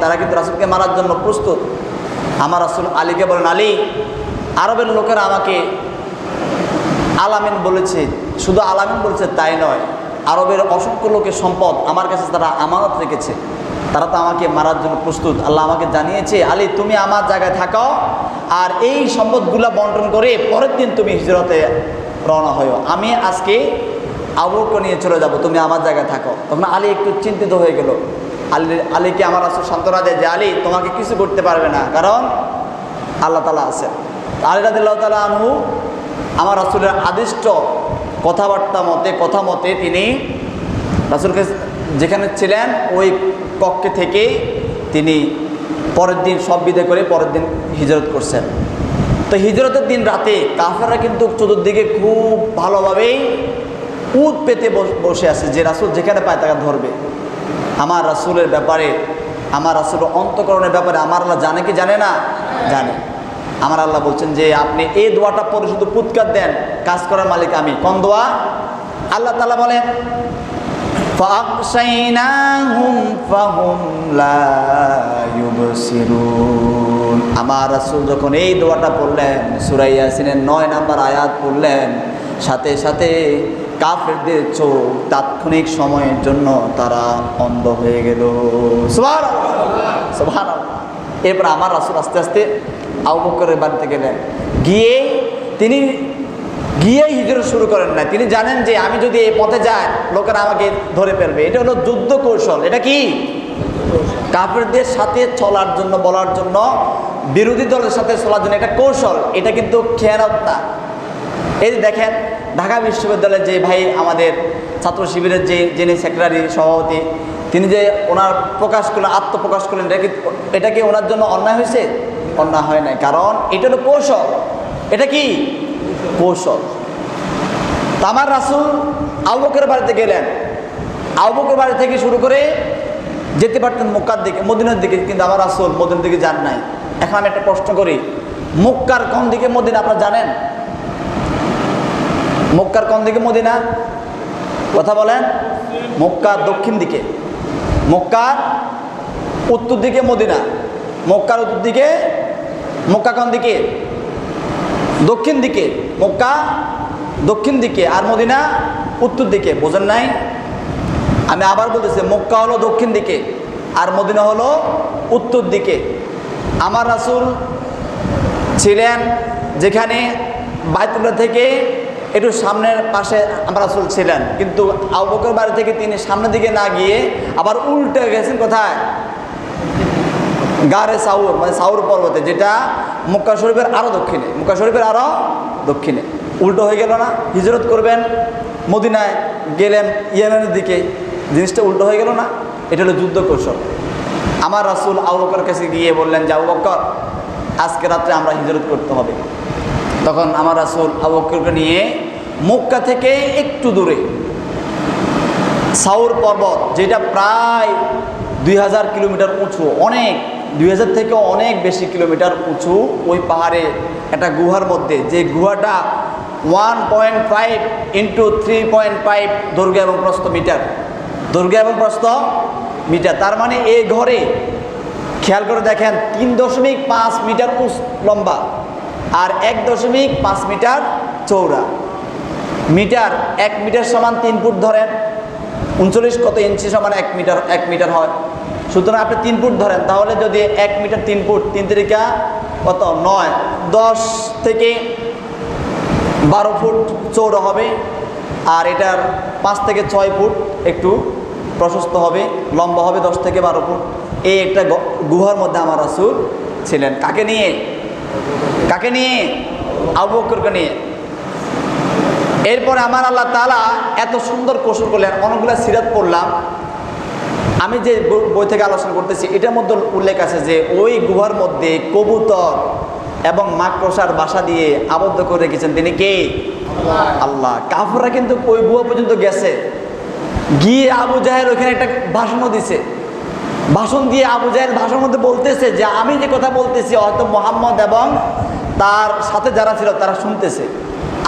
তারা কিন্তু রাসুলকে মারার জন্য প্রস্তুত। আমার রাসুল আলীকে বলেন, আলী, আরবের লোকেরা আমাকে আলামিন বলেছে, শুধু আলামিন বলেছে তাই নয়, আরবের অসংখ্য লোকের সম্পদ আমার কাছে তারা আমানত রেখেছে। তারা তো আমাকে মারার জন্য প্রস্তুত। আল্লাহ আমাকে জানিয়েছে, আলী, তুমি আমার জায়গায় থাকাও আর এই সম্পদগুলো বন্টন করে পরের দিন তুমি হিজরতে রওনা হয়েও আমি আজকে আবুকে নিয়ে চলে যাব, তুমি আমার জায়গায় থাকো। তখন আলী একটু চিন্তিত হয়ে গেল। আলী আলীকে আমার আসলে সান্ত্বনা দেয় যে, আলী, তোমাকে কিছু করতে পারবে না। কারণ আল্লাহ তালা আছে আলী রাদিল্লাহ তালা আনহু আমার রাসুলের আদিষ্ট কথাবার্তা মতে, কথা মতে তিনি রাসুলকে যেখানে ছিলেন, ওই কক্ষে থেকে তিনি পরের দিন সব বিদায় করে পরের দিন হিজরত করছেন। তো হিজরতের দিন রাতে কাফেররা কিন্তু চতুর্দিকে খুব ভালোভাবেই উদ পেতে বসে আছে যে, রাসুল যেখানে পায় তাকে ধরবে। আমার রাসুলের ব্যাপারে, আমার রাসুল অন্তকরণের ব্যাপারে আমার আল্লাহ জানে কি জানে না? জানে। আমার আল্লাহ বলছেন যে আপনি এই দোয়াটা পরে শুধু পুৎকার দেন, কাজ করার মালিক আমি। কোন দোয়া? আল্লাহ তালা বলেন আমার রাসুল যখন এই দোয়াটা পড়লেন সুরাইয়া সিনের নয় নাম্বার আয়াত পড়লেন, সাথে সাথে কাফেরদের চোখ তাৎক্ষণিক সময়ের জন্য তারা অন্ধ হয়ে গেল। এরপর আমার রাসূল আস্তে আস্তে আবু বকরের বাড়িতে গেলেন। গিয়ে তিনি, গিয়ে হিজরত শুরু করেন না তিনি জানেন যে আমি যদি এই পথে যাই, লোকেরা আমাকে ধরে ফেলবে। এটা হলো যুদ্ধ কৌশল। এটা কি? কাফেরদের সাথে চলার জন্য, বলার জন্য বিরোধী দলের সাথে চলার জন্য এটা কৌশল। এটা কিন্তু খেয়ানত না। এই যে দেখেন, ঢাকা বিশ্ববিদ্যালয়ের যে ভাই আমাদের ছাত্র শিবিরের যে যিনি সেক্রেটারি সভাপতি, তিনি যে ওনার প্রকাশ করলেন, আত্মপ্রকাশ করলেন, এটা কি এটা কি ওনার জন্য অন্যায় হয়েছে? অন্যায় হয় নাই, কারণ এটা হলো কৌশল। এটা কি? কৌশল। তা আমার রাসুল আবুকের বাড়িতে গেলেন। আবুকের বাড়ি থেকে শুরু করে যেতে পারতেন মক্কার দিকে, মদিনার দিকে, কিন্তু আমার রাসুল মদিনার দিকে যান নাই। এখন আমি একটা প্রশ্ন করি, মক্কার কোন দিকে মদিনা, আপনারা জানেন? মক্কার কোন দিকে মদিনা? কথা বলেন। মক্কার দক্ষিণ দিকে। মক্কার উত্তর দিকে মদিনা। মক্কার উত্তর দিকে মক্কা কোন দিকে? দক্ষিণ দিকে। মক্কা দক্ষিণ দিকে আর মদিনা উত্তর দিকে। বোঝেন নাই? আমি আবার বলতেছি, মক্কা হলো দক্ষিণ দিকে আর মদিনা হলো উত্তর দিকে। আমার রাসূল ছিলেন যেখানে বাইতুল্লাহ থেকে একটু সামনের পাশে আমার রাসূল ছিলেন। কিন্তু আবু বকর বাড়ি থেকে তিনি সামনের দিকে না গিয়ে আবার উল্টে গেছেন কোথায়? গারে সাউর মানে সাউর পর্বতে, যেটা মুক্কা শরীফের আরও দক্ষিণে। মুক্কা শরীফের আরও দক্ষিণে। উল্টো হয়ে গেল না, হিজরত করবেন, মদিনায় গেলেন ইয়েমেনের দিকে। জিনিসটা উল্টো হয়ে গেল না, এটা হলো যুদ্ধ কৌশল। আমার রাসুল আবু কাছে গিয়ে বললেন যে, আবু আজকে রাত্রে আমরা হিজরত করতে হবে। তখন আমার রাসুল আবু নিয়ে মক্কা থেকে একটু দূরে। সাউর পর্বত, যেটা প্রায় দুই হাজার কিলোমিটার উঁচু, অনেক, দুই হাজার থেকে অনেক বেশি কিলোমিটার উঁচু ওই পাহাড়ে একটা গুহার মধ্যে। যে গুহাটা one point five into three point five দৈর্ঘ্য এবং প্রস্থ মিটার। দৈর্ঘ্য এবং প্রস্থ মিটার। তার মানে এই ঘরে, খেয়াল করে দেখেন, তিন দশমিক পাঁচ মিটার লম্বা। আর এক দশমিক পাঁচ মিটার চৌড়া মিটার এক মিটার সমান তিন ফুট ধরেন। উনচল্লিশ কত ইঞ্চি সমান এক মিটার এক মিটার হয়। সুতরাং আপনি তিন ফুট ধরেন, তাহলে যদি এক মিটার তিন ফুট, তিন তিরিকা কত? নয়। দশ থেকে বারো ফুট চৌড়া হবে। আর এটার পাঁচ থেকে ছয় ফুট একটু প্রশস্ত হবে, লম্বা হবে দশ থেকে বারো ফুট। এই একটা গুহার মধ্যে আমার রাসুল ছিলেন। কাকে নিয়ে? কাকে নিয়ে? আবু বকরকে নিয়ে। এরপরে আমার আল্লাহ তালা এত সুন্দর কৌশল করলেন, অনেকগুলো সিরাত পড়লাম। আমি যে বই- থেকে আলোচনা করতেছি, এটার মধ্যে উল্লেখ আছে যে, ওই গুহার মধ্যে কবুতর এবং মাকড়সার বাসা দিয়ে আবদ্ধ করে রেখেছেন তিনি কে? আল্লাহ। কাফররা কিন্তু ওই গুহা পর্যন্ত গেছে। গিয়ে আবু জাহের ওখানে একটা ভাষণও দিছে। ভাষণ দিয়ে আবু জাহের ভাষণের মধ্যে বলতেছে যে, আমি যে কথা বলতেছি, হয়তো মোহাম্মদ এবং তার সাথে যারা ছিল, তারা শুনতেছে।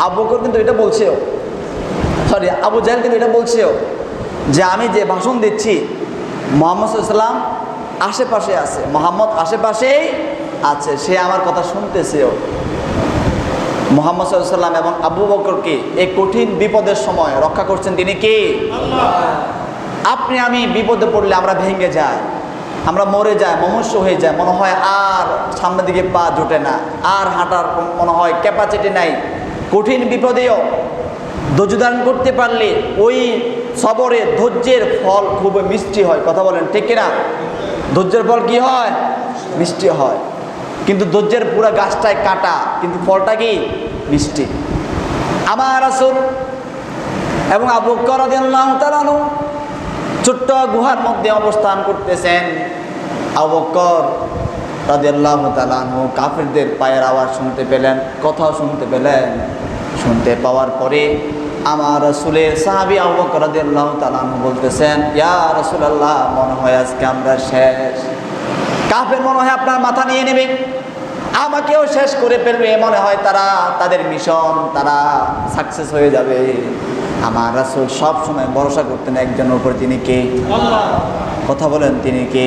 আবু বকর কিন্তু এটা বলছেও। সরি আবু জাহেল কিন্তু এটা বলছেও যে, আমি যে ভাষণ দিচ্ছি, মোহাম্মদ সাল্লাম আশেপাশে আছে। মোহাম্মদ আশেপাশেই আছে, সে আমার কথা শুনতেছেও। মোহাম্মদ সাল্লাম এবং আবু বকরকে এই কঠিন বিপদের সময় রক্ষা করছেন তিনি কে? আপনি, আমি বিপদে পড়লে আমরা ভেঙে যাই, আমরা মরে যাই মমস্য হয়ে যায় মনে হয় আর সামনের দিকে পা জোটে না, আর হাঁটার মনে হয় ক্যাপাসিটি নাই। কঠিন বিপদেও ধৈর্য ধারণ করতে পারলে ওই সবরে ধৈর্যের ফল খুব মিষ্টি হয়, কথা বলেন, ঠিক কিনা? ধৈর্যের ফল কি হয়? মিষ্টি হয়। কিন্তু ধৈর্যের পুরো গাছটায় কাটা, কিন্তু ফলটা কি? মিষ্টি। আমার আসুন এবং আবু তালানু ছোট্ট গুহার মধ্যে অবস্থান করতেছেন আবকর রাদিয়াল্লাহ তালানু কাফিরদের পায়ের আওয়াজ শুনতে পেলেন, কথাও শুনতে পেলেন। শুনতে পাওয়ার পরে আমার রসুলের সাহাবি আবকর রাদিয়াল্লাহ তালানু বলতেছেন, ইয়া রসুল আল্লাহ মনে হয় আজকে আমরা শেষ। কাফের মনে হয় আপনার মাথা নিয়ে নেবে। আমাকেও শেষ করে ফেলবে, মনে হয় তারা তাদের মিশন, তারা সাকসেস হয়ে যাবে। আমার রাসুল সব সময় ভরসা করতেন একজনের উপর তিনি কে? কথা বলেন, তিনি কে?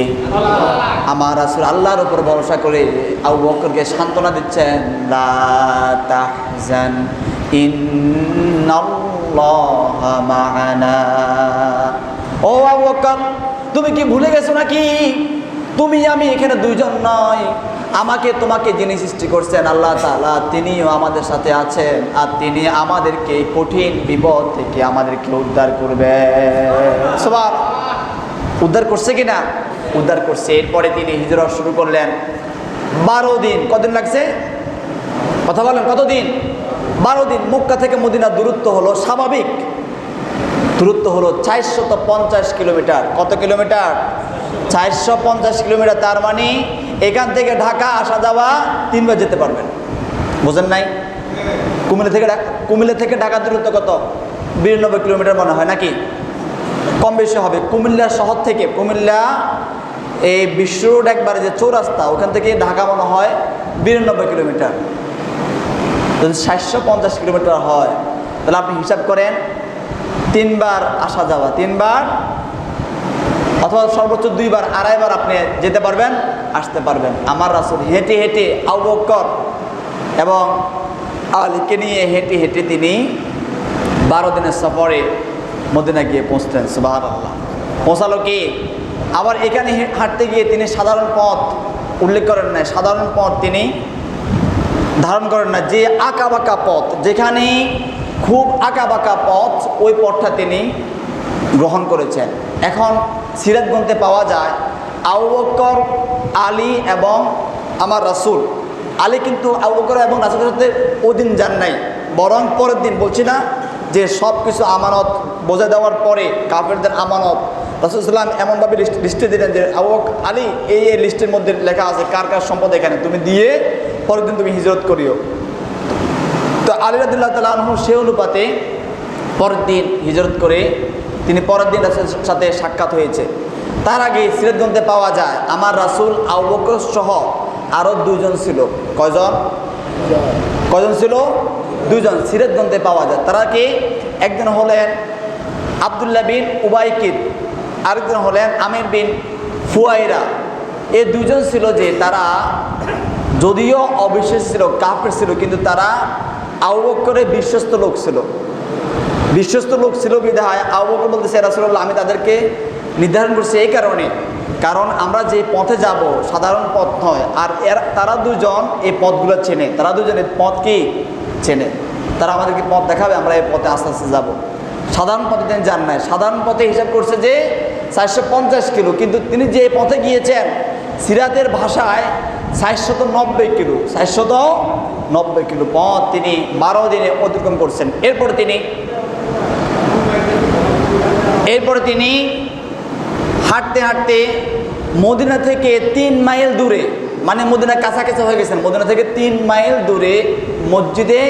আমার রাসুল আল্লাহর উপর ভরসা করে আবু বকরকে সান্ত্বনা দিচ্ছেন তাহজান ও আবু বকর, তুমি কি ভুলে গেছো নাকি? তুমি আমি এখানে দুইজন নয়। আমাকে তোমাকে যিনি সৃষ্টি করছেন আল্লাহ তাআলা, তিনিও আমাদের সাথে আছেন আর তিনি আমাদেরকে এই কঠিন বিপদ থেকে আমাদেরকে উদ্ধার করবে। সবার উদ্ধার করছে কি না উদ্ধার করছে। এরপরে তিনি হিজরত শুরু করলেন। বারো দিন। কদিন লাগছে? কথা বলেন, কতদিন? বারো দিন। মক্কা থেকে মদিনার দূরত্ব হলো স্বাভাবিক। দূরত্ব হলো চারশত পঞ্চাশ কিলোমিটার। কত কিলোমিটার? চারশো পঞ্চাশ কিলোমিটার। তার মানে এখান থেকে ঢাকা আসা যাওয়া তিনবার যেতে পারবেন। বুঝেন নাই? কুমিল্লা থেকে কুমিল্লা থেকে ঢাকা দূরত্ব কত? বিরানব্বই কিলোমিটার মনে হয়, নাকি? কম বেশি হবে। কুমিল্লা শহর থেকে, কুমিল্লা এই বিশ্ব রোড একবারে যে চৌরাস্তা, ওখান থেকে ঢাকা মনে হয় বিরানব্বই কিলোমিটার। যদি সাতশো পঞ্চাশ কিলোমিটার হয়, তাহলে আপনি হিসাব করেন, তিনবার আসা যাওয়া, তিনবার অথবা সর্বোচ্চ দুইবার, আড়াইবার আপনি যেতে পারবেন, আসতে পারবেন। আমার রাসুল হেঁটে হেঁটে আবকর এবং আলীকে নিয়ে হেঁটে হেঁটে তিনি বারো দিনের সফরে মদিনা গিয়ে পৌঁছতেন সুবাহ আল্লাহ পৌঁছালো কি? আবার এখানে হাঁটতে গিয়ে তিনি সাধারণ পথ উল্লেখ করেন নাই। সাধারণ পথ তিনি ধারণ করেন না যে আঁকা বাঁকা পথ যেখানে খুব আঁকা বাঁকা পথ, ওই পথটা তিনি গ্রহণ করেছেন। এখন গ্রন্থে পাওয়া যায়, আবু বকর আলী এবং আমার রাসূল। আলী কিন্তু আবু বকর এবং রাসুলের সাথে ওদিন যান নাই। বরং পরের দিন বলছি না যে সব কিছু আমানত বোঝা দেওয়ার পরে কাফেরদের আমানত। রাসুলাম এমনভাবে লিস্ট লিস্টে দিলেন যে বকর আলী, এই এই লিস্টের মধ্যে লেখা আছে কার কার সম্পদ এখানে? তুমি দিয়ে পরের দিন তুমি হিজরত করিও। তো আলী রাদুল্লাহ তালা সে অনুপাতে পরের দিন হিজরত করে তিনি পরের দিন রাসুলের সাথে সাক্ষাৎ হয়েছে। তার আগে সিরাজগঞ্জে পাওয়া যায়, আমার রাসুল আবকর সহ আরও দুজন ছিল। কয়জন? কয়জন ছিল? দুজন সিরাজগঞ্জে পাওয়া যায়। তারা কি? একজন হলেন আবদুল্লাহ বিন উবাইকিদ আরেকজন হলেন আমির বিন ফুয়াইরা। এ দুজন ছিল যে তারা যদিও অবিশ্বাস ছিল, কাফের ছিল, কিন্তু তারা আউবকরের বিশ্বস্ত লোক ছিল। বিশ্বস্ত লোক ছিল বিধায় আউবকর বলতেছে রাসুল্লাহ আমি তাদেরকে নির্ধারণ করছি এই কারণে। কারণ আমরা যে পথে যাব, সাধারণ পথ নয়। আর এর, তারা দুজন এই পথগুলো চেনে। তারা দুজন এই পথ কি? চেনে। তারা আমাদেরকে পথ দেখাবে, আমরা এই পথে আস্তে আস্তে যাব। সাধারণ পথে তিনি যান নাই। সাধারণ পথে হিসাব করছে যে চারশো পঞ্চাশ কিলো, কিন্তু তিনি যে পথে গিয়েছেন, সিরাতের ভাষায় চারশত নব্বই কিলো চারশত নব্বই কিলো পথ তিনি বারো দিনে অতিক্রম করছেন। এরপর তিনি এরপরে তিনি হাঁটতে হাঁটতে মদিনা থেকে তিন মাইল দূরে মানে মদিনা কাছাকাছি হয়ে গেছেন, মদিনা থেকে তিন মাইল দূরে মসজিদে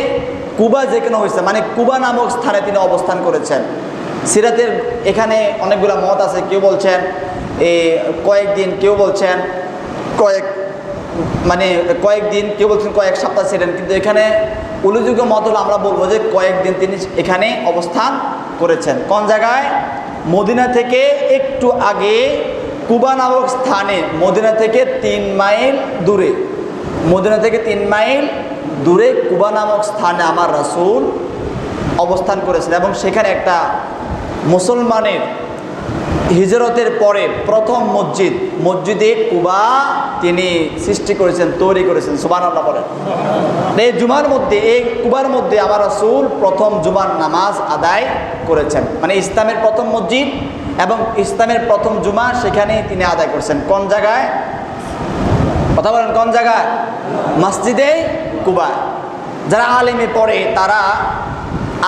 কুবা যেখানে হয়েছে মানে কুবা নামক স্থানে তিনি অবস্থান করেছেন। সিরাতের এখানে অনেকগুলো মত আছে, কেউ বলছেন, এ, কয়েকদিন কেউ বলছেন, কয়েক মানে কয়েকদিন কেউ বলছেন কয়েক সপ্তাহ ছিলেন, কিন্তু এখানে উল্লেখযোগ্য মত হলো, আমরা বলব যে কয়েকদিন তিনি এখানে অবস্থান করেছেন। কোন জায়গায়? মদিনা থেকে একটু আগে কুবা নামক স্থানে, মদিনা থেকে তিন মাইল দূরে, মদিনা থেকে তিন মাইল দূরে কুবা নামক স্থানে আমার রাসুল অবস্থান করেছেন এবং সেখানে একটা মুসলমানের হিজরতের পরে প্রথম মসজিদ, মসজিদে কুবা তিনি সৃষ্টি করেছেন, তৈরি করেছেন সুবান আল্লাহ বলেন এই জুমার মধ্যে, এই কুবার মধ্যে আমার রাসূল প্রথম জুমার নামাজ আদায় করেছেন। মানে ইসলামের প্রথম মসজিদ এবং ইসলামের প্রথম জুমা সেখানে তিনি আদায় করেছেন। কোন জায়গায়? কথা বলেন, কোন জায়গায়? মসজিদে কুবা। যারা আলেমে পড়ে, তারা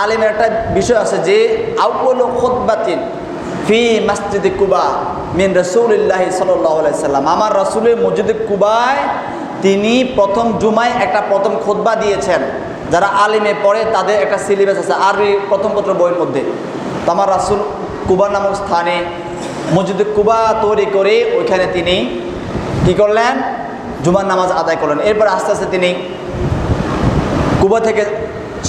আলেমের একটা বিষয় আছে যে আউ্ল খোদবাতিন ফি মসজিদে কুবা মিন রসুল্লাহ সাল্লাম। আমার রসুলের মসজিদে কুবায় তিনি প্রথম জুমায় একটা প্রথম খোদবা দিয়েছেন। যারা আলিমে পড়ে তাদের একটা সিলেবাস আছে আর প্রথম পত্র বইয়ের মধ্যে। তো আমার রাসুল কুবা নামক স্থানে মসজিদে কুবা তৈরি করে ওইখানে তিনি কি করলেন? জুমার নামাজ আদায় করলেন। এরপর আস্তে আস্তে তিনি কুবা থেকে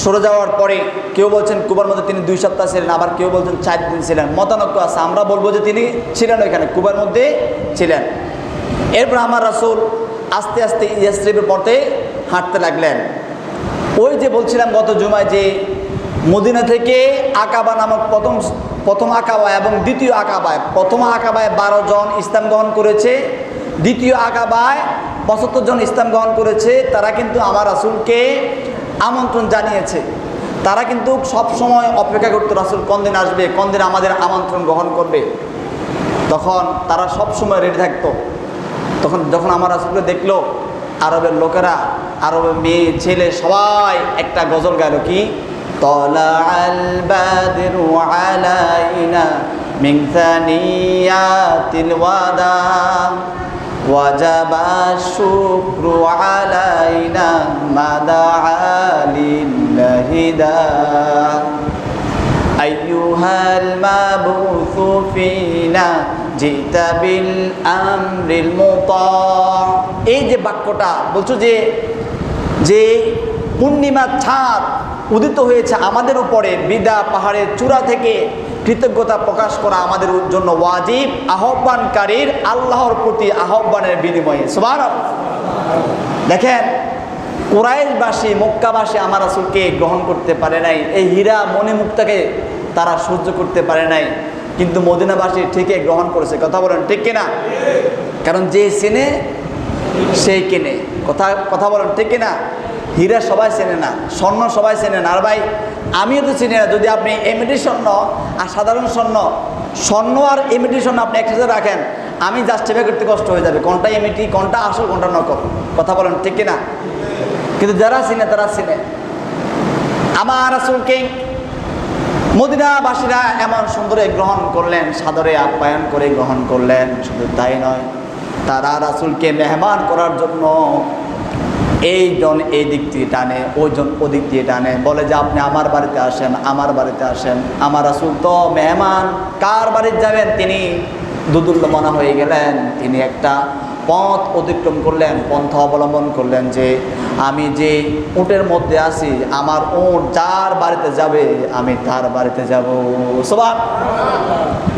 সরে যাওয়ার পরে কেউ বলছেন কুবার মধ্যে তিনি দুই সপ্তাহ ছিলেন, আবার কেউ বলছেন চার দিন ছিলেন। মতানক্য আছে, আমরা বলব যে তিনি ছিলেন ওইখানে, কুবার মধ্যে ছিলেন। এরপর আমার রাসুল আস্তে আস্তে ইয়াস্ট্রিপের পথে হাঁটতে লাগলেন। ওই যে বলছিলাম গত জুমায় যে মদিনা থেকে আকাবা নামক প্রথম প্রথম আকাবা এবং দ্বিতীয় আকাবায়, প্রথম আকাবায় বারো জন ইসলাম গ্রহণ করেছে, দ্বিতীয় আকাবায় পঁচাত্তর জন ইসলাম গ্রহণ করেছে, তারা কিন্তু আমার রাসুলকে আমন্ত্রণ জানিয়েছে। তারা কিন্তু সব সময় অপেক্ষা করতো, রাসুল, কোন দিন আসবে? কোন দিন আমাদের আমন্ত্রণ গ্রহণ করবে? তখন তারা সব সময় রেডি থাকতো। তখন যখন আমার রাসুলকে দেখল, আরবের লোকেরা, আরবের মেয়ে, ছেলে সবাই একটা গজল গেল কি? তলা البدر علينا من ثنيات الوداع وجب الشكر علينا ما دعا لله داع أيها المبعوث فينا جئت بالأمر المطاع এই যে বাক্যটা বলছো যে যে পূর্ণিমা ছাদ উদিত হয়েছে আমাদের উপরে বিদা পাহাড়ের চূড়া থেকে কৃতজ্ঞতা প্রকাশ করা আমাদের জন্য ওয়াজিব, আহ্বানকারীর আল্লাহর প্রতি আহ্বানের বিনিময়ে। সবার দেখেন, কোরাইশবাসী, মক্কাবাসী আমার আসলকে গ্রহণ করতে পারে নাই। এই হীরা মণিমুক্তাকে তারা সহ্য করতে পারে নাই। কিন্তু মদিনাবাসী ঠিকই গ্রহণ করেছে। কথা বলেন, ঠিক কিনা? কারণ যে চেনে সেই কেনে। কথা কথা বলেন, ঠিক কিনা? হীরা সবাই চেনে না, স্বর্ণ সবাই চেনে না। আর ভাই আমিও তো চিনি না, যদি আপনি এমএডি স্বর্ণ, আর সাধারণ স্বর্ণ স্বর্ণ আর এমএডি স্বর্ণ আপনি একসাথে রাখেন, আমি জাস্টিফাই করতে কষ্ট হয়ে যাবে, কোনটা এমএটি কোনটা আসল, কোনটা নকল, কথা বলেন, ঠিক কিনা? কিন্তু যারা চিনে, তারা চিনে। আমার আসলকে মদিনাবাসীরা এমন সুন্দরে গ্রহণ করলেন, সাদরে আপ্যায়ন করে গ্রহণ করলেন, শুধু তাই নয়, তারা রাসুলকে মেহমান করার জন্য এই জন এই দিক দিয়ে টানে ওই জন ওদিক দিয়ে টানে। বলে যে, আপনি আমার বাড়িতে আসেন, আমার বাড়িতে আসেন। আমার রাসুল তো মেহমান। কার বাড়িতে যাবেন? তিনি দুদুল্যমনা হয়ে গেলেন। তিনি একটা পথ অতিক্রম করলেন, পন্থা অবলম্বন করলেন যে, আমি যে উটের মধ্যে আছি, আমার উট যার বাড়িতে যাবে, আমি তার বাড়িতে যাব। সবার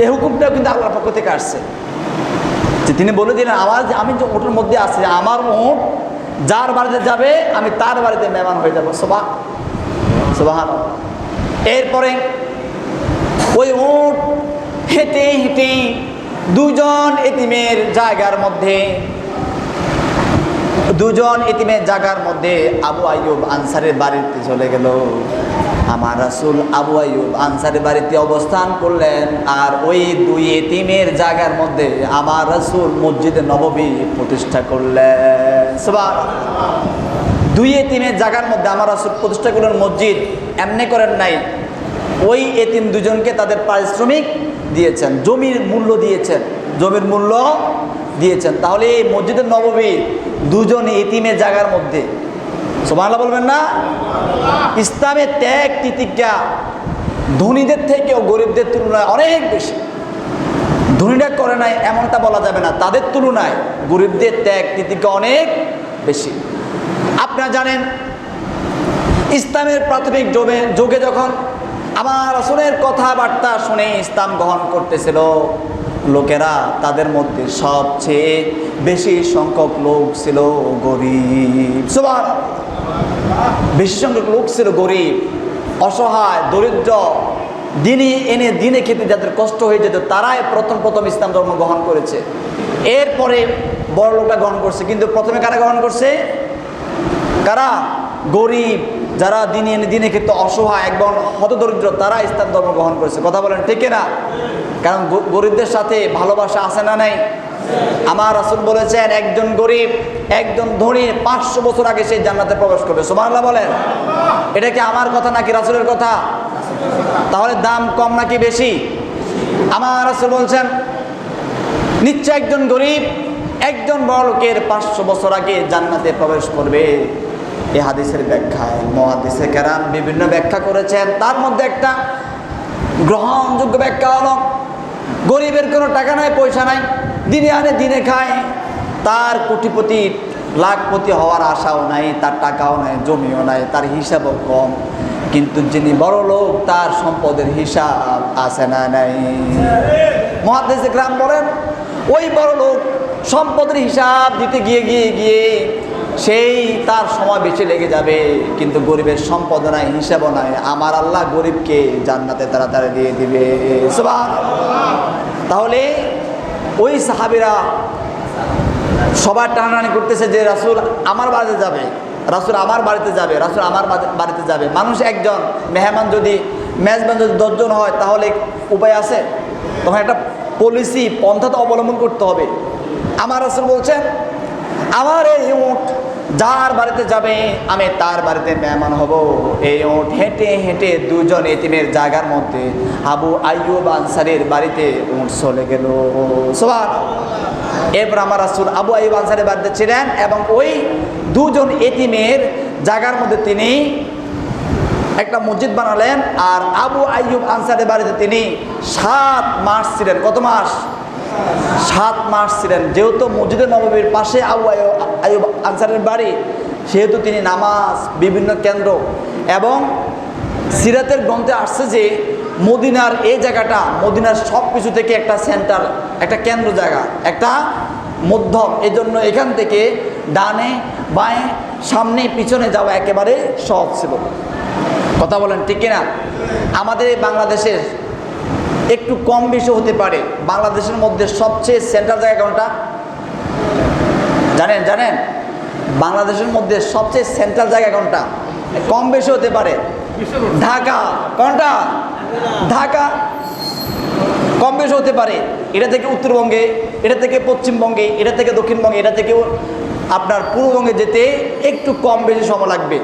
এই হুকুমটা কিন্তু আল্লাহর পক্ষ থেকে আসছে। যে তিনি বলে দিলেন, আমার যে, আমি যে উটের মধ্যে আছি, আমার উট যার বাড়িতে যাবে, আমি তার বাড়িতে মেহমান হয়ে যাব। সোভা সোবাহান এরপরে ওই উঠ হেঁটে হেঁটে দুজন এতিমের জায়গার মধ্যে দুজন এতিমের জাগার মধ্যে আবু আইয়ুব আনসারের বাড়িতে চলে গেল। আমার রাসুল আবু আইয়ুব আনসারের বাড়িতে অবস্থান করলেন আর ওই দুই এতিমের জায়গার মধ্যে আমার রাসুল মসজিদে নববী প্রতিষ্ঠা করলেন। দুই এতিমের জায়গার মধ্যে আমার রাসুল প্রতিষ্ঠা করলেন মসজিদ, এমনি করেন নাই। ওই এতিম দুজনকে তাদের পারিশ্রমিক দিয়েছেন, জমির মূল্য দিয়েছেন। জমির মূল্য দিয়েছেন। তাহলে এই মসজিদের নবমী দুজন ইতিমের জায়গার মধ্যে সোমানলা বলবেন না? ইসলামের ত্যাগ তিতিজ্ঞা ধনীদের থেকেও গরিবদের তুলনায় অনেক বেশি। ধনীরা করে নাই, এমনটা বলা যাবে না। তাদের তুলনায় গরিবদের ত্যাগ তিতিজ্ঞা অনেক বেশি। আপনারা জানেন, ইসলামের প্রাথমিক যোগে, যুগে যখন আমার রসুলের কথাবার্তা শুনে ইসলাম গ্রহণ করতেছিল লোকেরা তাদের মধ্যে সবচেয়ে বেশি সংখ্যক লোক ছিল গরিব। সবার বেশি সংখ্যক লোক ছিল গরিব, অসহায়, দরিদ্র। দিনে এনে দিনে খেতে যাদের কষ্ট হয়ে যেত, তারাই প্রথম প্রথম ইসলাম ধর্ম গ্রহণ করেছে। এরপরে বড় লোকটা গ্রহণ করছে, কিন্তু প্রথমে কারা গ্রহণ করছে? কারা? গরিব। যারা দিনে এনে দিনে খেতে অসহায় একদম হতদরিদ্র, তারা ইসলাম ধর্ম গ্রহণ করেছে। কথা বলেন, ঠিক না কারণ গরিবদের সাথে ভালোবাসা আছে না নাই? আমার রাসুল বলেছেন, একজন গরিব, একজন ধনী পাঁচশো বছর আগে সেই জান্নাতে প্রবেশ করবে। সুবহানাল্লাহ বলেন। এটা কি আমার কথা নাকি রাসুলের কথা? তাহলে দাম কম নাকি বেশি? আমার রাসুল বলছেন, নিশ্চয় একজন গরিব, একজন বড় লোকের পাঁচশো বছর আগে জান্নাতে প্রবেশ করবে। এই হাদিসের ব্যাখ্যায়, মহাদিসে কেরাম বিভিন্ন ব্যাখ্যা করেছেন। তার মধ্যে একটা গ্রহণযোগ্য ব্যাখ্যা হলো, গরিবের কোনো টাকা নাই, পয়সা নাই, দিনে আনে, দিনে খায়। তার কোটিপতি, লাখপতি হওয়ার আশাও নাই, তার টাকাও নাই, জমিও নাই, তার হিসাবও কম। কিন্তু যিনি বড় লোক, তার সম্পদের হিসাব আছে না নাই। মহাদেশে গ্রাম বলেন, ওই বড় লোক সম্পদের হিসাব দিতে গিয়ে গিয়ে গিয়ে সেই তার সময় বেশি লেগে যাবে, কিন্তু গরিবের সম্পদ নাই নাই। আমার আল্লাহ গরিবকে জান্নাতে তারা তাড়াতাড়ি দিয়ে দিবে। তাহলে ওই সাহাবিরা সবার টানাটানি করতেছে যে রাসুল আমার বাড়িতে যাবে, রাসুল আমার বাড়িতে যাবে, রাসুল আমার বাড়িতে যাবে। মানুষ একজন, মেহমান যদি, মেজবান যদি দশজন হয়, তাহলে উপায় আছে? তখন একটা পলিসি পন্থা তো অবলম্বন করতে হবে। আমার রাসুল বলছেন, আমার এই উঠ যার বাড়িতে যাবে, আমি তার বাড়িতে মেহমান হব। এই উঠ হেঁটে হেঁটে দুজন এতিমের জায়গার মধ্যে আবু আইয়ুব আনসারের বাড়িতে উঠ চলে গেল। সবার এরপর আমার রাসুল আবু আইব আনসারের বাড়িতে ছিলেন এবং ওই দুজন এতিমের জায়গার মধ্যে তিনি একটা মসজিদ বানালেন আর আবু আইয়ুব আনসারের বাড়িতে তিনি সাত মাস ছিলেন। কত মাস? সাত মাস ছিলেন। যেহেতু মসজিদে নববীর পাশে আবু আইয়ুব আনসারের বাড়ি, সেহেতু তিনি নামাজ বিভিন্ন কেন্দ্র। এবং সিরাতের গ্রন্থে আসছে যে, মদিনার এই জায়গাটা, মদিনার সব কিছু থেকে একটা সেন্টার একটা কেন্দ্র জায়গা, একটা মধ্যম। এজন্য এখান থেকে ডানে বাঁয়ে সামনে পিছনে যাওয়া একেবারে সহজ ছিল। কথা বলেন ঠিক কিনা? আমাদের বাংলাদেশের একটু কম বেশি হতে পারে। বাংলাদেশের মধ্যে সবচেয়ে সেন্ট্রাল জায়গা কোনটা? জানেন জানেন? বাংলাদেশের মধ্যে সবচেয়ে সেন্ট্রাল জায়গা কোনটা? কম বেশি হতে পারে। ঢাকা। কোনটা? ঢাকা। কম বেশি হতে পারে। এটা থেকে উত্তরবঙ্গে, এটা থেকে পশ্চিমবঙ্গে, এটা থেকে দক্ষিণবঙ্গে, এটা থেকে আপনার পূর্ববঙ্গে যেতে একটু কম বেশি সময় লাগবে।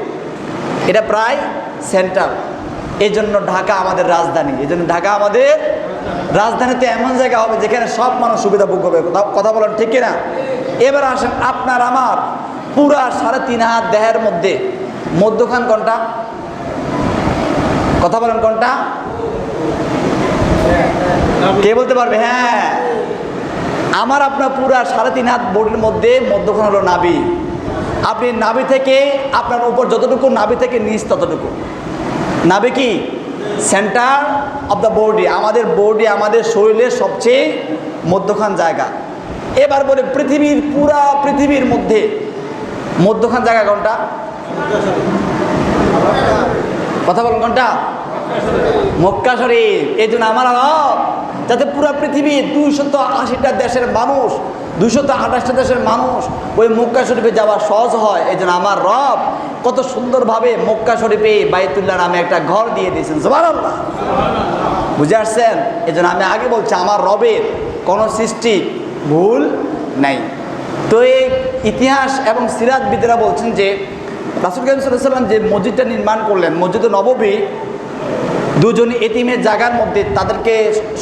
এটা প্রায় সেন্ট্রাল এই জন্য ঢাকা আমাদের রাজধানী। এই জন্য ঢাকা আমাদের রাজধানীতে এমন জায়গা হবে যেখানে সব মানুষ সুবিধা ভোগ করবে। কথা বলেন ঠিক কিনা? এবার আসেন আপনার আমার পুরা সাড়ে তিন হাত দেহের মধ্যে। মধ্যখান কোনটা? কথা বলেন কোনটা? কে বলতে পারবে? হ্যাঁ। আমার আপনার পুরা সাড়ে তিন হাত বোর্ডের মধ্যে মধ্যখান হলো নাবি আপনি নাভি থেকে আপনার উপর যতটুকু নাভি থেকে নিচ ততটুকু। নাভি কি সেন্টার অফ দ্য বডি আমাদের বডি আমাদের শরীরের সবচেয়ে মধ্যখান জায়গা। এবার বলে পৃথিবীর, পুরা পৃথিবীর মধ্যে মধ্যখান জায়গা কোনটা? কথা বলুন কোনটা? মক্কা শরীফ। এই জন্য আমার যাতে পুরা পৃথিবীর দুইশত আশিটা দেশের মানুষ দুইশত আঠাশটা দেশের মানুষ ওই মক্কা শরীফে যাওয়া সহজ হয়, এই জন্য আমার রব কত সুন্দরভাবে মক্কা শরীফে বাইতুল্লাহ নামে একটা ঘর দিয়ে দিয়েছেন। জবান বুঝে আসছেন? এই জন্য আমি আগে বলছি, আমার রবের কোনো সৃষ্টি ভুল নাই। তো এই ইতিহাস এবং সিরাজবিদরা বলছেন যে, রাসুল কাইম সাল্লাম যে মসজিদটা নির্মাণ করলেন, মসজিদ নববী দুজন এতিমের জায়গার মধ্যে তাদেরকে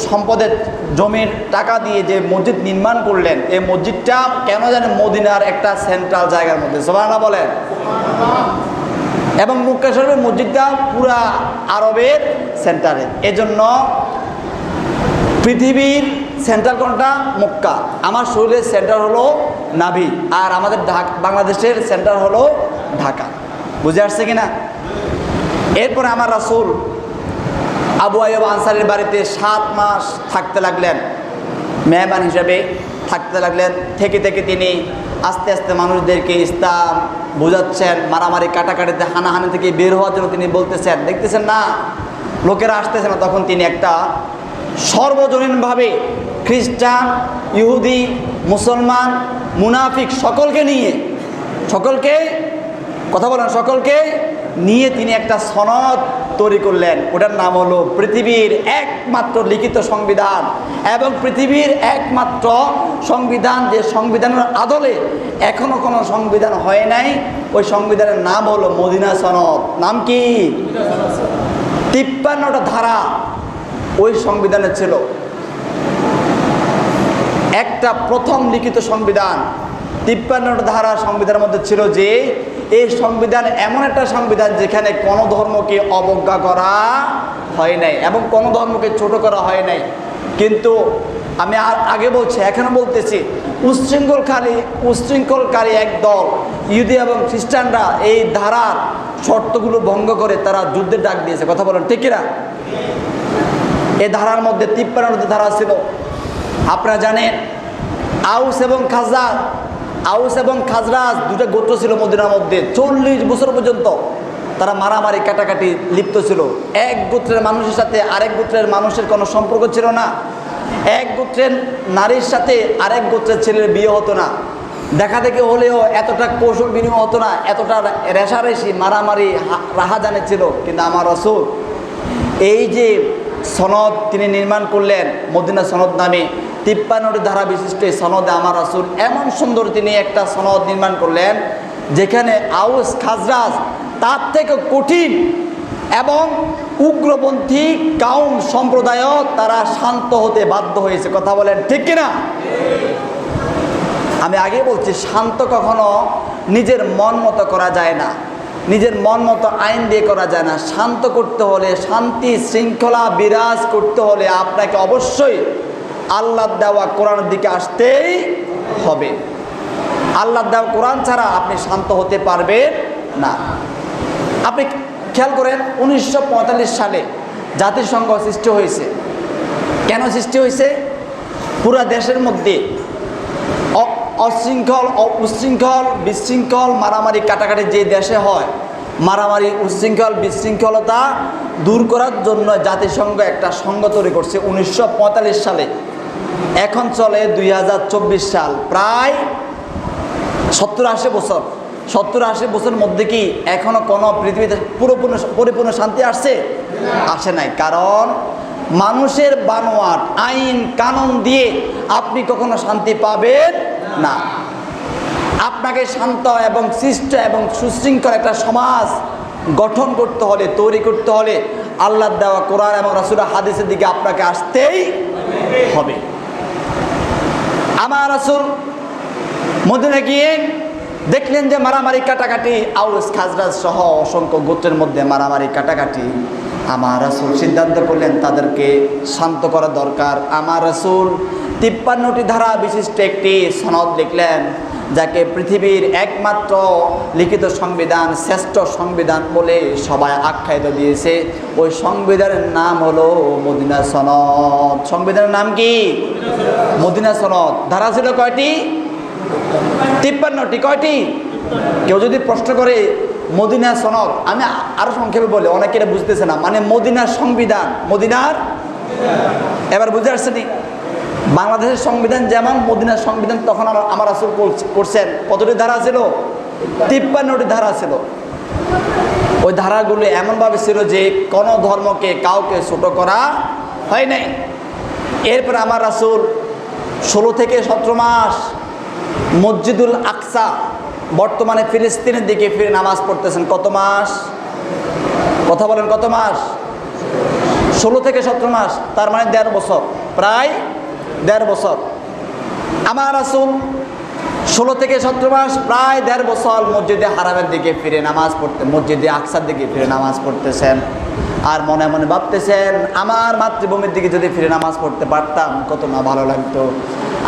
সম্পদের জমির টাকা দিয়ে যে মসজিদ নির্মাণ করলেন, এই মসজিদটা কেন জানে মদিনার একটা সেন্ট্রাল জায়গার মধ্যে সবাই বলেন। এবং মুক্কা শরীফের মসজিদটা পুরা আরবের সেন্টারে এজন্য পৃথিবীর সেন্টার কোনটা? মক্কা। আমার শরীরের সেন্টার হলো নাভি, আর আমাদের বাংলাদেশের সেন্টার হলো ঢাকা। বুঝে আসছে কিনা? এরপরে আমার রাসুল আবু আয়ব আনসারের বাড়িতে সাত মাস থাকতে লাগলেন। মেহমান হিসাবে থাকতে লাগলেন। থেকে থেকে তিনি আস্তে আস্তে মানুষদেরকে ইসলাম বোঝাচ্ছেন, মারামারি কাটাকাটিতে, হানাহানি থেকে বের হওয়ার জন্য তিনি বলতেছেন, দেখতেছেন না? লোকেরা আসতেছে না। তখন তিনি একটা সর্বজনীনভাবে খ্রিস্টান, ইহুদি, মুসলমান, মুনাফিক সকলকে নিয়ে, সকলকে, কথা বলেন, সকলকে নিয়ে তিনি একটা সনদ তৈরি করলেন। ওটার নাম হলো পৃথিবীর একমাত্র লিখিত সংবিধান এবং পৃথিবীর একমাত্র সংবিধান, যে সংবিধানের আদলে এখনও কোনো সংবিধান হয় নাই, ওই সংবিধানের নাম হলো মদিনা সনদ। নাম কি? তিপ্পান্নটা ধারা ওই সংবিধানে ছিল। একটা প্রথম লিখিত সংবিধান, তিপ্পান্নটা ধারা সংবিধানের মধ্যে ছিল যে এই সংবিধান এমন একটা সংবিধান যেখানে কোনো ধর্মকে অবজ্ঞা করা হয় নাই এবং কোনো ধর্মকে ছোট করা হয় নাই। কিন্তু আমি আর আগে বলছি এখনও বলতেছি উচ্ছৃঙ্খলকারী উচ্ছৃঙ্খলকারী এক দল, ইহুদি এবং খ্রিস্টানরা এই ধারার শর্তগুলো ভঙ্গ করে তারা যুদ্ধের ডাক দিয়েছে। কথা বলেন, ঠিক কিনা? এই ধারার মধ্যে তিপ্পান্নটি ধারা ছিল। আপনারা জানেন, আউস এবং খাজরাজ আউস এবং খাজরাজ দুটো গোত্র ছিল মদিনার মধ্যে। চল্লিশ বছর পর্যন্ত তারা মারামারি, কাটাকাটি লিপ্ত ছিল। এক গোত্রের মানুষের সাথে আরেক গোত্রের মানুষের কোনো সম্পর্ক ছিল না। এক গোত্রের নারীর সাথে আরেক গোত্রের ছেলের বিয়ে হতো না। দেখা দেখি হলেও এতটা কৌশল বিনিময় হতো না, এতটা রেশারেশি, মারামারি রাহাজানে ছিল। কিন্তু আমার রসুল, এই যে সনদ তিনি নির্মাণ করলেন মদিনা সনদ নামে তিপ্পান্নটি ধারা বিশিষ্ট এই সনদে আমার রাসুল এমন সুন্দর তিনি একটা সনদ নির্মাণ করলেন, যেখানে আউস খাজরাজ তার থেকে কঠিন এবং উগ্রপন্থী কাউম সম্প্রদায়ও তারা শান্ত হতে বাধ্য হয়েছে। কথা বলেন ঠিক কিনা? আমি আগে বলছি, শান্ত কখনো নিজের মন মতো করা যায় না। নিজের মন মতো আইন দিয়ে করা যায় না। শান্ত করতে হলে শান্তি শৃঙ্খলা বিরাজ করতে হলে আপনাকে অবশ্যই আল্লাহ দেওয়া কোরআনের দিকে আসতেই হবে। আল্লাহ দেওয়া কোরআন ছাড়া আপনি শান্ত হতে পারবেন না। আপনি খেয়াল করেন, উনিশশো পঁয়তাল্লিশ সালে জাতিসংঘ সৃষ্টি হয়েছে। কেন সৃষ্টি হয়েছে? পুরা দেশের মধ্যে অশৃঙ্খল উচ্ছৃঙ্খল বিশৃঙ্খল, মারামারি কাটাকাটি যে দেশে হয়, মারামারি উচ্ছৃঙ্খল বিশৃঙ্খলতা দূর করার জন্য জাতিসংঘ একটা সংঘ তৈরি করছে উনিশশো পঁয়তাল্লিশ সালে। এখন চলে দুই হাজার চব্বিশ সাল, প্রায় সত্তর আশি বছর। সত্তর আশি বছরের মধ্যে কি এখনও কোনো পৃথিবীতে পুরোপূর্ণ পরিপূর্ণ শান্তি আসছে? আসে নাই। কারণ মানুষের বানোয়াট, আইন, কানুন দিয়ে আপনি কখনো শান্তি পাবেন না। আপনাকে শান্ত এবং সৃষ্ট এবং সুশৃঙ্খল একটা সমাজ গঠন করতে হলে, তৈরি করতে হলে আল্লাহ দেওয়া কোরআন এবং রাসুল হাদিসের দিকে আপনাকে আসতেই হবে। আমার আসুন মদিনা গিয়ে দেখলেন যে মারামারি কাটাকাটি আউস খাজরাজ সহ অসংখ্য গোত্রের মধ্যে মারামারি কাটাকাটি। আমার রাসুল সিদ্ধান্ত করলেন তাদেরকে শান্ত করা দরকার। আমার রাসুল তিপ্পান্নটি ধারা বিশিষ্ট একটি সনদ লিখলেন যাকে পৃথিবীর একমাত্র লিখিত সংবিধান, শ্রেষ্ঠ সংবিধান বলে সবাই আখ্যায়িত দিয়েছে, ওই সংবিধানের নাম হলো মদিনা সনদ। সংবিধানের নাম কি? মদিনা সনদ। ধারা ছিল কয়টি? তিপ্পান্নটি। কয়টি? কেউ যদি প্রশ্ন করে, মদিনা সনদ, আমি আরও সংক্ষেপে বলি অনেকে এটা বুঝতেছে না। মানে মদিনার সংবিধান, মদিনার? এবার বুঝে আসছেনি বাংলাদেশের সংবিধান যেমন, মদিনার সংবিধান তখন আমার আমার আসল করছেন। কতটি ধারা ছিল? তিপ্পান্নটি ধারা ছিল। ওই ধারাগুলো এমনভাবে ছিল যে কোনো ধর্মকে কাউকে ছোট করা হয় নাই। এরপর আমার রাসুল ষোলো থেকে সতেরো মাস মসজিদুল আকসা, বর্তমানে ফিলিস্তিনের দিকে ফিরে নামাজ পড়তেছেন। কত মাস? কথা বলেন, কত মাস? ষোলো থেকে সতেরো মাস, তার মানে দেড় বছর। প্রায় দেড় বছর। আমার আসুন ষোলো থেকে সতেরো মাস প্রায় দেড় বছর মসজিদে হারামের দিকে ফিরে নামাজ পড়তে মসজিদে আকসার দিকে ফিরে নামাজ পড়তেছেন। আর মনে মনে ভাবতেছেন আমার মাতৃভূমির দিকে যদি ফিরে নামাজ পড়তে পারতাম কত না ভালো লাগতো।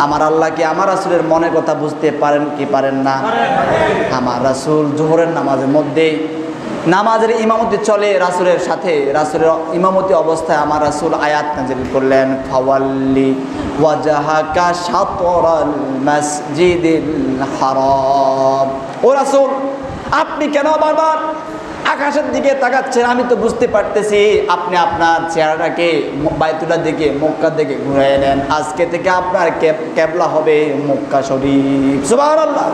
আমার আল্লাহ কি আমার রাসুলের মনের কথা বুঝতে পারেন কি পারেন না? আমার রাসুল জোহরের নামাজের মধ্যে নামাজের ইমামতি চলে রাসুলের সাথে। রাসুলের ইমামতি অবস্থায় আমার রাসুল আয়াত নাজিল করলেন, ফাওয়াল্লি ওয়াজাহাকা শাতরাল মসজিদিল হারাম। ও রাসুল, আপনি কেন বারবার আকাশের দিকে তাকাচ্ছেন? আমি তো বুঝতে পারতেছি, আপনি আপনার চেহারাটাকে বাইতুল্লার দিকে, মক্কার দিকে ঘুরে নেন। আজকে থেকে আপনার ক্যাব- ক্যাবলা হবে মক্কা শরীফ। সুবহানাল্লাহ।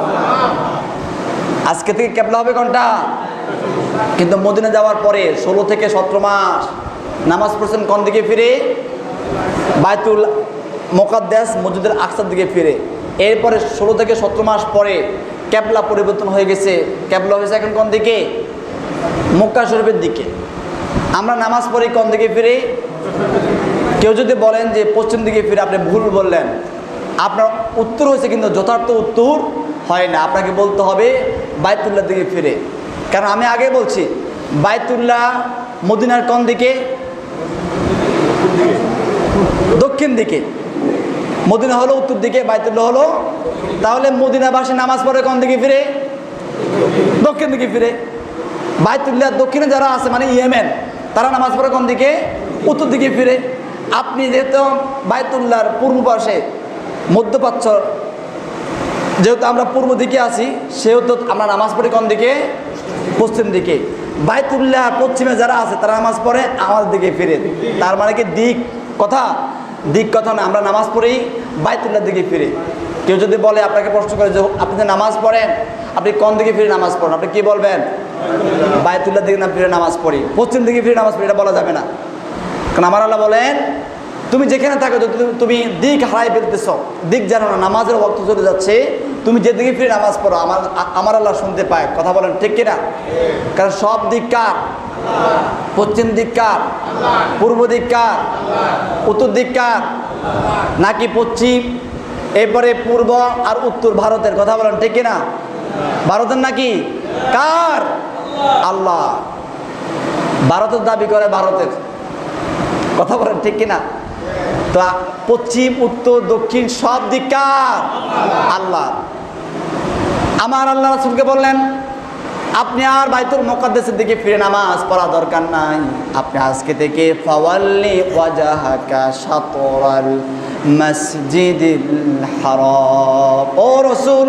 আজকে থেকে ক্যাবলা হবে কোনটা? কিন্তু মদিনা যাওয়ার পরে ষোলো থেকে সতেরো মাস নামাজ পড়ছেন কোন দিকে ফিরে? বায়তুল মোকাদ্দেস মসজিদের আকসার দিকে ফিরে। এরপরে ষোলো থেকে সতেরো মাস পরে ক্যাবলা পরিবর্তন হয়ে গেছে। ক্যাবলা হয়েছে এখন কোন দিকে? মক্কা শরীফের দিকে। আমরা নামাজ পড়ি কোন দিকে ফিরে? কেউ যদি বলেন যে পশ্চিম দিকে ফিরে, আপনি ভুল বললেন। আপনার উত্তর হয়েছে কিন্তু যথার্থ উত্তর হয় না। আপনাকে বলতে হবে বায়তুল্লাহ দিকে ফিরে। কারণ আমি আগে বলছি বায়তুল্লাহ মদিনার কোন দিকে? দক্ষিণ দিকে। মদিনা হলো উত্তর দিকে বায়তুল্লাহ হলো, তাহলে মদিনাবাসী নামাজ পড়ে কোন দিকে ফিরে? দক্ষিণ দিকে ফিরে। বায়তুল্লাহ দক্ষিণে যারা আছে মানে ইয়েমেন, তারা নামাজ পড়ে কোন দিকে? উত্তর দিকে ফিরে। আপনি যেহেতু বায়তুল্লাহর পূর্ব পাশে মধ্যপ্রাচ্য, যেহেতু আমরা পূর্ব দিকে আছি, সেহেতু আমরা নামাজ পড়ি কোন দিকে? পশ্চিম দিকে। বায়তুল্লাহ পশ্চিমে যারা আছে, তারা নামাজ পড়ে, আমাদের দিকে ফিরে। তার মানে কি দিক কথা? দিক কথা না, আমরা নামাজ পড়ি বায়তুল্লার দিকে ফিরে। কেউ যদি বলে আপনাকে প্রশ্ন করে যে, আপনি যে নামাজ পড়েন, আপনি কোন দিকে ফিরে নামাজ পড়েন? আপনি কি বলবেন? বায়তুল্লার দিকে না ফিরে নামাজ পড়ি। পশ্চিম দিকে ফিরে নামাজ পড়ি, এটা বলা যাবে না। কারণ আমার আল্লাহ বলেন, তুমি যেখানে থাকো, যদি তুমি- দিক হারাই ফেলতেছ, দিক জানো না, নামাজের ওয়াক্ত চলে যাচ্ছে তুমি যেদিকে ফিরে নামাজ পড়ো, আমার আমার আল্লাহ শুনতে পায়। কথা বলেন, ঠিক কিনা? কারণ সব দিক কার? পশ্চিম দিক কার? পূর্ব দিক কার? উত্তর দিক কার? নাকি পশ্চিম? এরপরে পূর্ব আর উত্তর ভারতের। কথা বলেন, ঠিক কিনা? ভারতের নাকি? কার? আল্লাহ। ভারতের দাবি করে ভারতের। কথা বলেন, ঠিক কিনা? তো পশ্চিম, উত্তর, দক্ষিণ, সব দিক কার? আল্লাহ। আমার আল্লাহ রাসুলকে বললেন, আপনি আর বাইতুল মোকাদ্দেসের দিকে ফিরে নামাজ পড়া দরকার নাই। আপনি আজকে থেকে ফাওয়াল্লি ওয়াজাহাকা শাতরাল মসজিদিল হারাম। ও রসুল,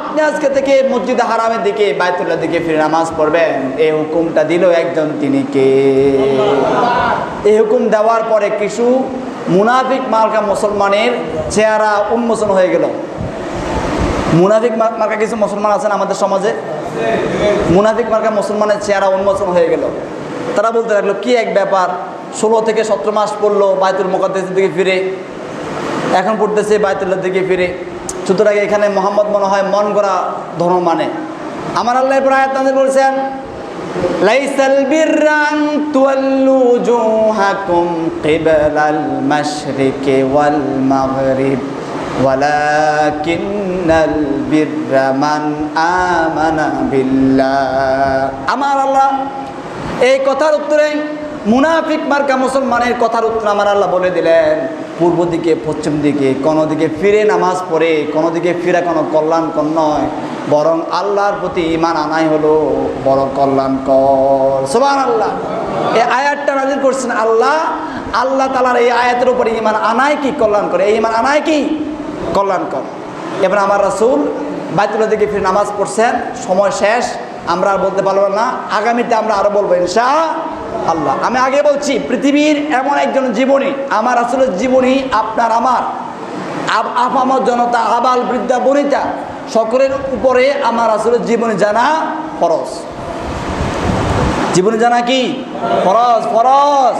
আপনি আজকে থেকে মসজিদ হারামের দিকে বাইতুল্লাহ দিকে ফিরে নামাজ পড়বেন। এই হুকুমটা দিল একজন তিনি কে? এই হুকুম দেওয়ার পরে কিছু মুনাফিক মার্কা মুসলমানের চেহারা উন্মোচন হয়ে গেল। মুনাফিক মার- মার্কা কিছু মুসলমান আছেন আমাদের সমাজে? মুনাফিক মার্কা মুসলমানের চেহারা উন্মোচন হয়ে গেল। তারা বলতে লাগল, কি এক ব্যাপার? ষোলো থেকে সতেরো মাস পড়ল বায়তুল মোকাদ্দেসের দিকে ফিরে। এখন পড়তেছে বায়তুল্লার দিকে ফিরে। সুতরাং এখানে মোহাম্মদ মনে হয় মন করা ধর্ম মানে। আমার আল্লাহ প্রায় আয়াত বলছেন লাইসাল বিররান তুয়াল্লু জুহাকুম কিবলাল মাশরিকি ওয়াল মাগরিব। ওয়ালাকিন্নাল বিররা মান আমানা বিল্লাহ। আমার আল্লাহ, এই কথার উত্তরে মুনাফিক মার্কা মুসলমানের কথার উত্তর আমার আল্লাহ বলে দিলেন। পূর্ব দিকে, পশ্চিম দিকে, কোনো দিকে ফিরে নামাজ পড়ে, কোনো দিকে ফিরে কোনো কল্যাণকর নয়। বরং আল্লাহর প্রতি ইমান আনাই হলো বড় কল্যাণকর। সোবান আল্লাহ এই আয়াতটা নাজির করছেন আল্লাহ। আল্লাহ তালার এই আয়াতের উপরে ইমান আনায় কি কল্যাণ করে এই ইমান আনায় কি কল্যাণকর? এবার আমার রাসূল বাইতুল্লাহ দিকে ফিরে নামাজ পড়ছেন, সময় শেষ, আমরা আর বলতে পারব না। আগামীতে আমরা আরও বলব ইনশা আল্লাহ আমি আগে বলছি, পৃথিবীর এমন একজন জীবনী, আমার আসলে জীবনী, আপনার, আমার, আপ- আপামর জনতা আবাল বৃদ্ধা বনিতা সকলের উপরে আমার আসলে জীবনে জানা ফরজ। জীবনে জানা কি? ফরজ ফরজ।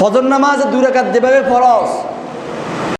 ফজর নামাজ দুই রাকাত যেভাবে ফরজ